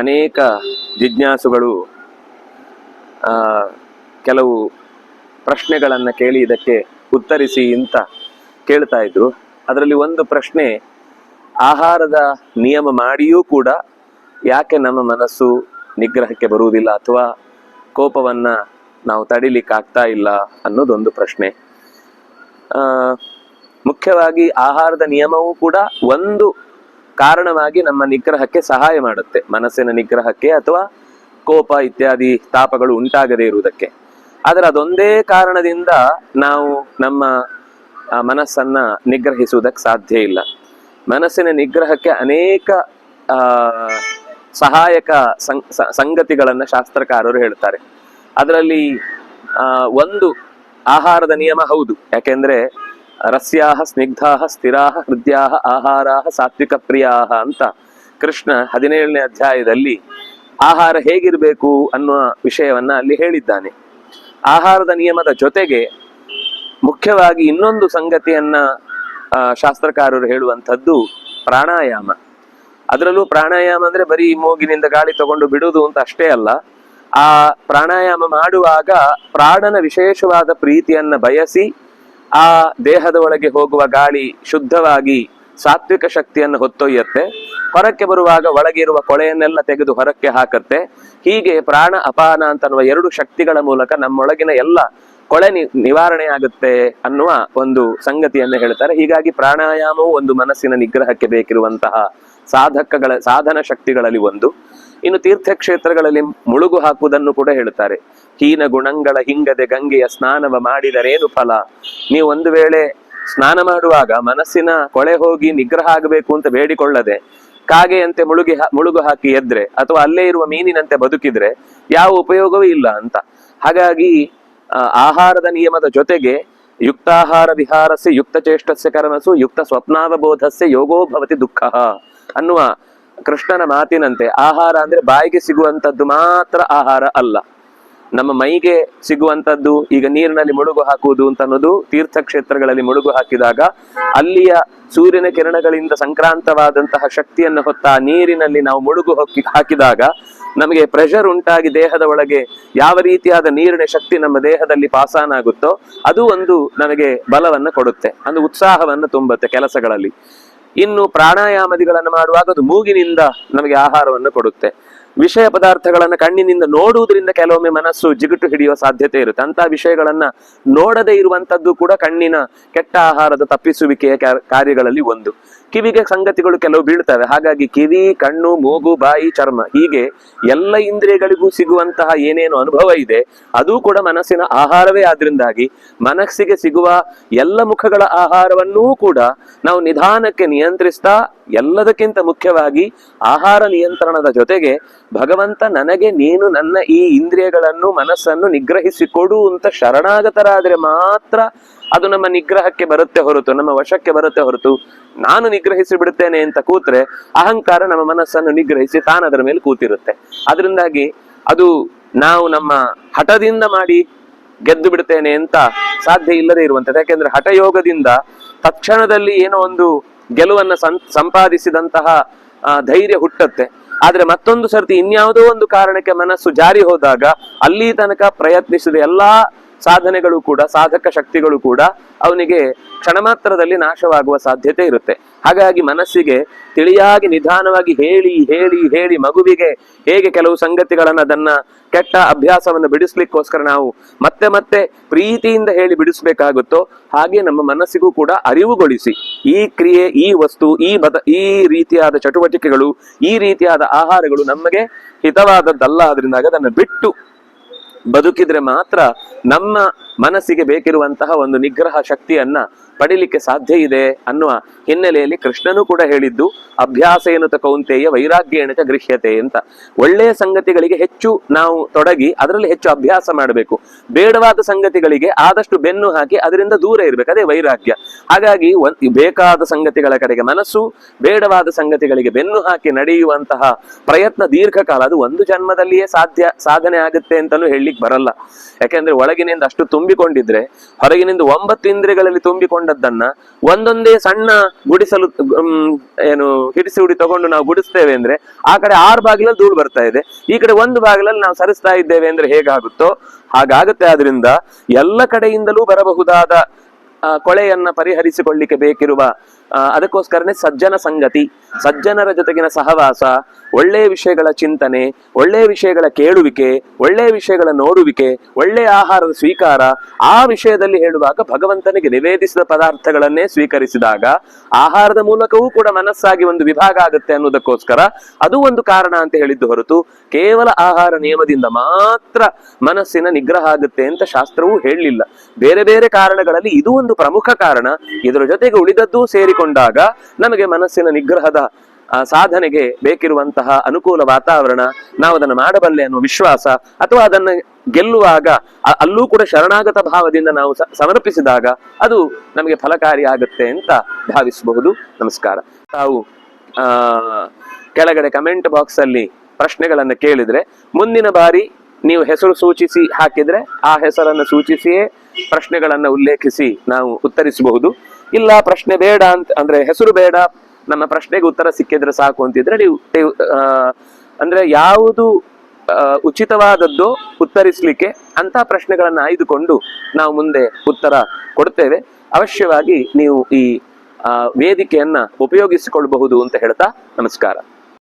ಅನೇಕ ಜಿಜ್ಞಾಸುಗಳು ಕೆಲವು ಪ್ರಶ್ನೆಗಳನ್ನು ಕೇಳಿ ಇದಕ್ಕೆ ಉತ್ತರಿಸಿ ಅಂತ ಕೇಳ್ತಾ ಇದ್ರು. ಅದರಲ್ಲಿ ಒಂದು ಪ್ರಶ್ನೆ, ಆಹಾರದ ನಿಯಮ ಮಾಡಿಯೂ ಕೂಡ ಯಾಕೆ ನಮ್ಮ ಮನಸ್ಸು ನಿಗ್ರಹಕ್ಕೆ ಬರುವುದಿಲ್ಲ ಅಥವಾ ಕೋಪವನ್ನ ನಾವು ತಡಿಲಿಕ್ಕೆ ಆಗ್ತಾ ಇಲ್ಲ ಅನ್ನೋದೊಂದು ಪ್ರಶ್ನೆ. ಮುಖ್ಯವಾಗಿ ಆಹಾರದ ನಿಯಮವೂ ಕೂಡ ಒಂದು ಕಾರಣವಾಗಿ ನಮ್ಮ ನಿಗ್ರಹಕ್ಕೆ ಸಹಾಯ ಮಾಡುತ್ತೆ. ಮನಸ್ಸಿನ ನಿಗ್ರಹಕ್ಕೆ ಅಥವಾ ಕೋಪ ಇತ್ಯಾದಿ ತಾಪಗಳು ಉಂಟಾಗದೇ ಇರುವುದಕ್ಕೆ. ಆದರೆ ಅದೊಂದೇ ಕಾರಣದಿಂದ ನಾವು ನಮ್ಮ ಮನಸ್ಸನ್ನ ನಿಗ್ರಹಿಸುವುದಕ್ಕೆ ಸಾಧ್ಯ ಇಲ್ಲ. ಮನಸ್ಸಿನ ನಿಗ್ರಹಕ್ಕೆ ಅನೇಕ ಸಹಾಯಕ ಸಂಗತಿಗಳನ್ನ ಶಾಸ್ತ್ರಕಾರರು ಹೇಳ್ತಾರೆ ಅದರಲ್ಲಿ ಒಂದು ಆಹಾರದ ನಿಯಮ ಹೌದು. ಯಾಕೆಂದ್ರೆ ರಸ್ಯಾಹ, ಸ್ನಿಗ್ಧಾಹ, ಸ್ಥಿರಾಹ, ಹೃದಯಾಹ, ಆಹಾರಾಹ ಸಾತ್ವಿಕ ಪ್ರಿಯಾಹ ಅಂತ ಕೃಷ್ಣ ಹದಿನೇಳನೇ ಅಧ್ಯಾಯದಲ್ಲಿ ಆಹಾರ ಹೇಗಿರಬೇಕು ಅನ್ನುವ ವಿಷಯವನ್ನ ಅಲ್ಲಿ ಹೇಳಿದ್ದಾನೆ. ಆಹಾರದ ನಿಯಮದ ಜೊತೆಗೆ ಮುಖ್ಯವಾಗಿ ಇನ್ನೊಂದು ಸಂಗತಿಯನ್ನ ಶಾಸ್ತ್ರಕಾರರು ಹೇಳುವಂಥದ್ದು ಪ್ರಾಣಾಯಾಮ. ಅದರಲ್ಲೂ ಪ್ರಾಣಾಯಾಮ ಅಂದ್ರೆ ಬರೀ ಮೂಗಿನಿಂದ ಗಾಳಿ ತಗೊಂಡು ಬಿಡುವುದು ಅಂತ ಅಷ್ಟೇ ಅಲ್ಲ, ಆ ಪ್ರಾಣಾಯಾಮ ಮಾಡುವಾಗ ಪ್ರಾಣನ ವಿಶೇಷವಾದ ಪ್ರೀತಿಯನ್ನ ಬಯಸಿ ಆ ದೇಹದ ಒಳಗೆ ಹೋಗುವ ಗಾಳಿ ಶುದ್ಧವಾಗಿ ಸಾತ್ವಿಕ ಶಕ್ತಿಯನ್ನು ಹೊತ್ತೊಯ್ಯತ್ತೆ. ಹೊರಕ್ಕೆ ಬರುವಾಗ ಒಳಗಿರುವ ಕೊಳೆಯನ್ನೆಲ್ಲ ತೆಗೆದು ಹೊರಕ್ಕೆ ಹಾಕತ್ತೆ. ಹೀಗೆ ಪ್ರಾಣ ಅಪಾನ ಅಂತನ್ನುವ ಎರಡು ಶಕ್ತಿಗಳ ಮೂಲಕ ನಮ್ಮೊಳಗಿನ ಎಲ್ಲ ಕೊಳೆ ನಿವಾರಣೆ ಆಗುತ್ತೆ ಅನ್ನುವ ಒಂದು ಸಂಗತಿಯನ್ನು ಹೇಳ್ತಾರೆ. ಹೀಗಾಗಿ ಪ್ರಾಣಾಯಾಮವು ಒಂದು ಮನಸ್ಸಿನ ನಿಗ್ರಹಕ್ಕೆ ಬೇಕಿರುವಂತಹ ಸಾಧಕಗಳ, ಸಾಧನ ಶಕ್ತಿಗಳಲ್ಲಿ ಒಂದು. ಇನ್ನು ತೀರ್ಥಕ್ಷೇತ್ರಗಳಲ್ಲಿ ಮುಳುಗು ಹಾಕುವುದನ್ನು ಕೂಡ ಹೇಳುತ್ತಾರೆ. ಹೀನ ಗುಣಗಳ ಹಿಂಗದೆ ಗಂಗೆಯ ಸ್ನಾನವ ಮಾಡಿದರೇನು ಫಲ? ನೀವು ಒಂದು ವೇಳೆ ಸ್ನಾನ ಮಾಡುವಾಗ ಮನಸ್ಸಿನ ಕೊಳೆ ಹೋಗಿ ನಿಗ್ರಹ ಆಗಬೇಕು ಅಂತ ಬೇಡಿಕೊಳ್ಳದೆ, ಕಾಗೆಯಂತೆ ಮುಳುಗಿ ಮುಳುಗು ಹಾಕಿ ಎದ್ರೆ ಅಥವಾ ಅಲ್ಲೇ ಇರುವ ಮೀನಿನಂತೆ ಬದುಕಿದ್ರೆ ಯಾವ ಉಪಯೋಗವೂ ಇಲ್ಲ ಅಂತ. ಹಾಗಾಗಿ ಆಹಾರದ ನಿಯಮದ ಜೊತೆಗೆ ಯುಕ್ತಾಹಾರ ವಿಹಾರಸ್ಯ ಯುಕ್ತ ಚೇಷ್ಟಸ್ಯ ಕರ್ಮಸು, ಯುಕ್ತ ಸ್ವಪ್ನಾವಬೋಧಸ್ಯ ಯೋಗೋ ಭವತಿ ದುಃಖ ಅನ್ನುವ ಕೃಷ್ಣನ ಮಾತಿನಂತೆ ಆಹಾರ ಅಂದ್ರೆ ಬಾಯಿಗೆ ಸಿಗುವಂತದ್ದು ಮಾತ್ರ ಆಹಾರ ಅಲ್ಲ. ನಮ್ಮ ಮೈಗೆ ಸಿಗುವಂತದ್ದು ಈಗ ನೀರಿನಲ್ಲಿ ಮುಳುಗು ಹಾಕುವುದು ಅಂತ ಅನ್ನೋದು ತೀರ್ಥಕ್ಷೇತ್ರಗಳಲ್ಲಿ ಮುಳುಗು ಹಾಕಿದಾಗ ಅಲ್ಲಿಯ ಸೂರ್ಯನ ಕಿರಣಗಳಿಂದ ಸಂಕ್ರಾಂತವಾದಂತಹ ಶಕ್ತಿಯನ್ನು ಹೊತ್ತ ಆ ನೀರಿನಲ್ಲಿ ನಾವು ಮುಳುಗು ಹೊಕ್ಕಿ ಹಾಕಿದಾಗ ನಮಗೆ ಪ್ರೆಷರ್ ಉಂಟಾಗಿ ದೇಹದ ಒಳಗೆ ಯಾವ ರೀತಿಯಾದ ನೀರಿನ ಶಕ್ತಿ ನಮ್ಮ ದೇಹದಲ್ಲಿ ಪಾಸಾನ ಆಗುತ್ತೋ ಅದು ಒಂದು ನಮಗೆ ಬಲವನ್ನು ಕೊಡುತ್ತೆ. ಅಂದ್ರೆ ಉತ್ಸಾಹವನ್ನು ತುಂಬುತ್ತೆ ಕೆಲಸಗಳಲ್ಲಿ. ಇನ್ನು ಪ್ರಾಣಾಯಾಮದಿಗಳನ್ನು ಮಾಡುವಾಗ ಅದು ಮೂಗಿನಿಂದ ನಮಗೆ ಆಹಾರವನ್ನು ಕೊಡುತ್ತೆ. ವಿಷಯ ಪದಾರ್ಥಗಳನ್ನು ಕಣ್ಣಿನಿಂದ ನೋಡುವುದರಿಂದ ಕೆಲವೊಮ್ಮೆ ಮನಸ್ಸು ಜಿಗುಟು ಹಿಡಿಯುವ ಸಾಧ್ಯತೆ ಇರುತ್ತೆ. ಅಂತ ವಿಷಯಗಳನ್ನ ನೋಡದೇ ಇರುವಂತದ್ದು ಕೂಡ ಕಣ್ಣಿನ ಕೆಟ್ಟ ಆಹಾರದ ತಪ್ಪಿಸುವಿಕೆಯ ಕ್ಯಾ- ಕಾರ್ಯಗಳಲ್ಲಿ ಒಂದು. ಕಿವಿಗೆ ಸಂಗತಿಗಳು ಕೆಲವು ಬೀಳ್ತವೆ. ಹಾಗಾಗಿ ಕಿವಿ, ಕಣ್ಣು, ಮೂಗು, ಬಾಯಿ, ಚರ್ಮ ಹೀಗೆ ಎಲ್ಲ ಇಂದ್ರಿಯಗಳಿಗೂ ಸಿಗುವಂತಹ ಏನೇನು ಅನುಭವ ಇದೆ, ಅದು ಕೂಡ ಮನಸ್ಸಿನ ಆಹಾರವೇ ಆದ್ರಿಂದಾಗಿ ಮನಸ್ಸಿಗೆ ಸಿಗುವ ಎಲ್ಲ ಮುಖಗಳ ಆಹಾರವನ್ನೂ ಕೂಡ ನಾವು ನಿಧಾನಕ್ಕೆ ನಿಯಂತ್ರಿಸ್ತಾ ಎಲ್ಲದಕ್ಕಿಂತ ಮುಖ್ಯವಾಗಿ ಆಹಾರ ನಿಯಂತ್ರಣದ ಜೊತೆಗೆ ಭಗವಂತ ನನಗೆ, ನೀನು ನನ್ನ ಈ ಇಂದ್ರಿಯಗಳನ್ನು, ಮನಸ್ಸನ್ನು ನಿಗ್ರಹಿಸಿಕೊಡು ಅಂತ ಶರಣಾಗತರಾದ್ರೆ ಮಾತ್ರ ಅದು ನಮ್ಮ ನಿಗ್ರಹಕ್ಕೆ ಬರುತ್ತೆ ಹೊರತು, ನಮ್ಮ ವಶಕ್ಕೆ ಬರುತ್ತೆ ಹೊರತು, ನಾನು ನಿಗ್ರಹಿಸಿ ಬಿಡುತ್ತೇನೆ ಅಂತ ಕೂತ್ರೆ ಅಹಂಕಾರ ನಮ್ಮ ಮನಸ್ಸನ್ನು ನಿಗ್ರಹಿಸಿ ತಾನು ಅದರ ಮೇಲೆ ಕೂತಿರುತ್ತೆ. ಅದರಿಂದಾಗಿ ಅದು ನಾವು ನಮ್ಮ ಹಠದಿಂದ ಮಾಡಿ ಗೆದ್ದು ಬಿಡ್ತೇನೆ ಅಂತ ಸಾಧ್ಯ ಇಲ್ಲದೆ ಇರುವಂತದ್ದು ಯಾಕೆಂದ್ರೆ ಹಠಯೋಗದಿಂದ ತಕ್ಷಣದಲ್ಲಿ ಏನೋ ಒಂದು ಗೆಲುವನ್ನ ಸಂಪಾದಿಸಿದಂತಹ ಧೈರ್ಯ ಹುಟ್ಟತ್ತೆ. ಆದ್ರೆ ಮತ್ತೊಂದು ಸರ್ತಿ ಇನ್ಯಾವುದೋ ಒಂದು ಕಾರಣಕ್ಕೆ ಮನಸ್ಸು ಜಾರಿ ಹೋದಾಗ ಅಲ್ಲಿ ತನಕ ಪ್ರಯತ್ನಿಸಿದ ಎಲ್ಲಾ ಸಾಧನೆಗಳು ಕೂಡ, ಸಾಧಕ ಶಕ್ತಿಗಳು ಕೂಡ ಅವನಿಗೆ ಕ್ಷಣ ಮಾತ್ರದಲ್ಲಿ ನಾಶವಾಗುವ ಸಾಧ್ಯತೆ ಇರುತ್ತೆ. ಹಾಗಾಗಿ ಮನಸ್ಸಿಗೆ ತಿಳಿಯಾಗಿ ನಿಧಾನವಾಗಿ ಹೇಳಿ ಹೇಳಿ ಹೇಳಿ ಮಗುವಿಗೆ ಹೇಗೆ ಕೆಲವು ಸಂಗತಿಗಳನ್ನ ಅದನ್ನ ಕೆಟ್ಟ ಅಭ್ಯಾಸವನ್ನು ಬಿಡಿಸ್ಲಿಕ್ಕೋಸ್ಕರ ನಾವು ಮತ್ತೆ ಮತ್ತೆ ಪ್ರೀತಿಯಿಂದ ಹೇಳಿ ಬಿಡಿಸ್ಬೇಕಾಗುತ್ತೋ ಹಾಗೆ ನಮ್ಮ ಮನಸ್ಸಿಗೂ ಕೂಡ ಅರಿವುಗೊಳಿಸಿ. ಈ ಕ್ರಿಯೆ, ಈ ವಸ್ತು, ಈ ಬದ, ಈ ರೀತಿಯಾದ ಚಟುವಟಿಕೆಗಳು, ಈ ರೀತಿಯಾದ ಆಹಾರಗಳು ನಮಗೆ ಹಿತವಾದದ್ದಲ್ಲ ಅದರಿಂದಾಗಿ ಅದನ್ನು ಬಿಟ್ಟು ಬದುಕಿದ್ರೆ ಮಾತ್ರ ನಮ್ಮ ಮನಸ್ಸಿಗೆ ಬೇಕಿರುವಂತಹ ಒಂದು ನಿಗ್ರಹ ಶಕ್ತಿಯನ್ನ ಪಡಿಲಿಕ್ಕೆ ಸಾಧ್ಯ ಇದೆ ಅನ್ನುವ ಹಿನ್ನೆಲೆಯಲ್ಲಿ ಕೃಷ್ಣನು ಕೂಡ ಹೇಳಿದ್ದು, ಅಭ್ಯಾಸ ಏನು ಕೌಂತೆಯ ವೈರಾಗ್ಯೇಣ ಚ ಗೃಹ್ಯತೆ ಅಂತ. ಒಳ್ಳೆಯ ಸಂಗತಿಗಳಿಗೆ ಹೆಚ್ಚು ನಾವು ತೊಡಗಿ ಅದರಲ್ಲಿ ಹೆಚ್ಚು ಅಭ್ಯಾಸ ಮಾಡಬೇಕು. ಬೇಡವಾದ ಸಂಗತಿಗಳಿಗೆ ಆದಷ್ಟು ಬೆನ್ನು ಹಾಕಿ ಅದರಿಂದ ದೂರ ಇರಬೇಕು. ಅದೇ ವೈರಾಗ್ಯ. ಹಾಗಾಗಿ ಬೇಕಾದ ಸಂಗತಿಗಳ ಕಡೆಗೆ ಮನಸ್ಸು, ಬೇಡವಾದ ಸಂಗತಿಗಳಿಗೆ ಬೆನ್ನು ಹಾಕಿ ನಡೆಯುವಂತಹ ಪ್ರಯತ್ನ ದೀರ್ಘಕಾಲ, ಅದು ಒಂದು ಜನ್ಮದಲ್ಲಿಯೇ ಸಾಧ್ಯ, ಸಾಧನೆ ಆಗುತ್ತೆ ಅಂತಲೂ ಹೇಳಲಿಕ್ಕೆ ಬರಲ್ಲ. ಯಾಕೆಂದ್ರೆ ಒಳಗಿನಿಂದ ಅಷ್ಟು ತುಂಬಿಕೊಂಡಿದ್ರೆ, ಹೊರಗಿನಿಂದ ಒಂಬತ್ತು ಇಂದ್ರಿಯಗಳಲ್ಲಿ ತುಂಬಿಕೊಂಡದ್ದನ್ನ ಒಂದೊಂದೇ ಸಣ್ಣ ಗುಡಿಸಲು ಏನು, ಹಿಡಿಸಿ ಹುಡಿ ತಗೊಂಡು ನಾವು ಗುಡಿಸ್ತೇವೆ ಅಂದ್ರೆ, ಆ ಕಡೆ ಆರು ಬಾಗಿಲಲ್ಲಿ ಧೂಳು ಬರ್ತಾ ಇದೆ. ಈ ಕಡೆ ಒಂದು ಬಾಗಿಲಲ್ಲಿ ನಾವು ಸರಿಸ್ತಾ ಇದ್ದೇವೆ ಅಂದ್ರೆ ಹೇಗಾಗುತ್ತೋ? ಹಾಗಾಗುತ್ತೆ. ಆದ್ರಿಂದ ಎಲ್ಲ ಕಡೆಯಿಂದಲೂ ಬರಬಹುದಾದ ಕೊಳೆಯನ್ನ ಪರಿಹರಿಸಿಕೊಳ್ಳಿಕ್ಕೆ ಬೇಕಿರುವ ಅದಕ್ಕೋಸ್ಕರನೇ ಸಜ್ಜನ ಸಂಗತಿ, ಸಜ್ಜನರ ಜೊತೆಗಿನ ಸಹವಾಸ ಒಳ್ಳೆಯ ವಿಷಯಗಳ ಚಿಂತನೆ ಒಳ್ಳೆಯ ವಿಷಯಗಳ ಕೇಳುವಿಕೆ ಒಳ್ಳೆಯ ವಿಷಯಗಳ ನೋಡುವಿಕೆ ಒಳ್ಳೆಯ ಆಹಾರದ ಸ್ವೀಕಾರ, ಆ ವಿಷಯದಲ್ಲಿ ಹೇಳುವಾಗ ಭಗವಂತನಿಗೆ ನಿವೇದಿಸಿದ ಪದಾರ್ಥಗಳನ್ನೇ ಸ್ವೀಕರಿಸಿದಾಗ ಆಹಾರದ ಮೂಲಕವೂ ಕೂಡ ಮನಸ್ಸಾಗಿ ಒಂದು ವಿಭಾಗ ಆಗುತ್ತೆ ಅನ್ನೋದಕ್ಕೋಸ್ಕರ ಅದು ಒಂದು ಕಾರಣ ಅಂತ ಹೇಳಿದ್ದು ಹೊರತು ಕೇವಲ ಆಹಾರ ನಿಯಮದಿಂದ ಮಾತ್ರ ಮನಸ್ಸಿನ ನಿಗ್ರಹ ಆಗುತ್ತೆ ಅಂತ ಶಾಸ್ತ್ರವೂ ಹೇಳಲಿಲ್ಲ. ಬೇರೆ ಬೇರೆ ಕಾರಣಗಳಲ್ಲಿ ಇದು ಒಂದು ಪ್ರಮುಖ ಕಾರಣ. ಇದರ ಜೊತೆಗೆ ಉಳಿದದ್ದೂ ಸೇರಿಕೊಂಡಾಗ ನಮಗೆ ಮನಸ್ಸಿನ ನಿಗ್ರಹದ ಸಾಧನೆಗೆ ಬೇಕಿರುವಂತಹ ಅನುಕೂಲ ವಾತಾವರಣ, ನಾವು ಅದನ್ನು ಮಾಡಬಲ್ಲೆ ಅನ್ನುವ ವಿಶ್ವಾಸ, ಅಥವಾ ಅದನ್ನು ಗೆಲ್ಲುವಾಗ ಅಲ್ಲೂ ಕೂಡ ಶರಣಾಗತ ಭಾವದಿಂದ ನಾವು ಸಮರ್ಪಿಸಿದಾಗ ಅದು ನಮಗೆ ಫಲಕಾರಿ ಆಗುತ್ತೆ ಅಂತ ಭಾವಿಸಬಹುದು. ನಮಸ್ಕಾರ. ತಾವು ಕೆಳಗಡೆ ಕಮೆಂಟ್ ಬಾಕ್ಸ್ ಅಲ್ಲಿ ಪ್ರಶ್ನೆಗಳನ್ನು ಕೇಳಿದ್ರೆ, ಮುಂದಿನ ಬಾರಿ ನೀವು ಹೆಸರು ಸೂಚಿಸಿ ಹಾಕಿದ್ರೆ, ಆ ಹೆಸರನ್ನು ಸೂಚಿಸಿಯೇ ಪ್ರಶ್ನೆಗಳನ್ನು ಉಲ್ಲೇಖಿಸಿ ನಾವು ಉತ್ತರಿಸಬಹುದು. ಇಲ್ಲ, ಪ್ರಶ್ನೆ ಬೇಡ ಅಂತ, ಅಂದ್ರೆ ಹೆಸರು ಬೇಡ ನಮ್ಮ ಪ್ರಶ್ನೆಗೆ ಉತ್ತರ ಸಿಕ್ಕಿದ್ರೆ ಸಾಕು ಅಂತಿದ್ರೆ ನೀವು ಅಂದ್ರೆ ಯಾವುದು ಉಚಿತವಾದದ್ದು ಉತ್ತರಿಸಲಿಕ್ಕೆ ಅಂತ ಪ್ರಶ್ನೆಗಳನ್ನ ಆಯ್ದುಕೊಂಡು ನಾವು ಮುಂದೆ ಉತ್ತರ ಕೊಡ್ತೇವೆ. ಅವಶ್ಯವಾಗಿ ನೀವು ಈ ವೇದಿಕೆಯನ್ನ ಉಪಯೋಗಿಸಿಕೊಳ್ಳಬಹುದು ಅಂತ ಹೇಳ್ತಾ ನಮಸ್ಕಾರ.